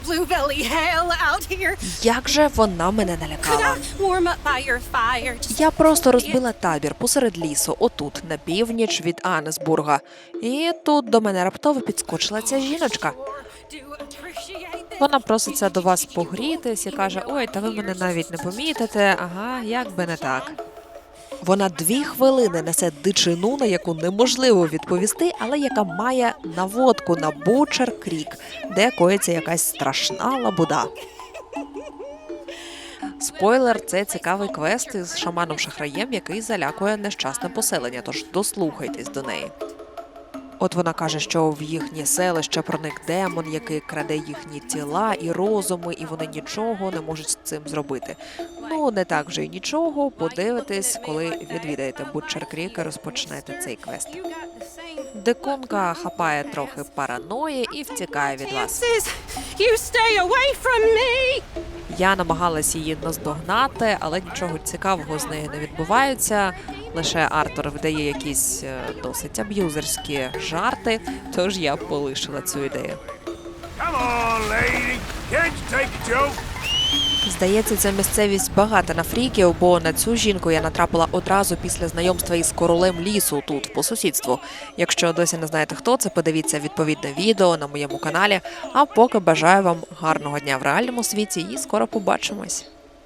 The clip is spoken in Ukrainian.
Blue belly hell out here. Як же вона мене налякала? Warm up by your fire? Just Я просто розбила табір посеред лісу, отут, на північ від Анесбурга. І тут до мене раптово підскочила ця жіночка. do appreciate this. Вона проситься до вас погрітись і каже: Ой, та ви мене навіть не помітите. Ага, як би не так. Вона дві хвилини несе дичину, на яку неможливо відповісти, але яка має наводку на Бучер Крік, де коїться якась страшна лабуда. Спойлер, це цікавий квест із шаманом шахраєм, який залякує нещасне поселення. Тож дослухайтесь до неї. От вона каже, що в їхнє селище проник демон, який краде їхні тіла і розуми, і вони нічого не можуть з цим зробити. Ну не так вже й нічого. Подивитесь, коли відвідаєте Бутчер Крік і розпочнете цей квест. Дикунка хапає трохи параної і втікає від вас. You stay away from me. Я намагалась її наздогнати, але нічого цікавого з нею не відбувається. Лише Артур видає якісь е, досить аб'юзерські жарти, тож я полишила цю ідею. Здається, ця місцевість багата на фріків, бо на цю жінку я натрапила одразу після знайомства із королем лісу тут по сусідству. Якщо досі не знаєте хто це, подивіться відповідне відео на моєму каналі. А поки бажаю вам гарного дня в реальному світі і скоро побачимось.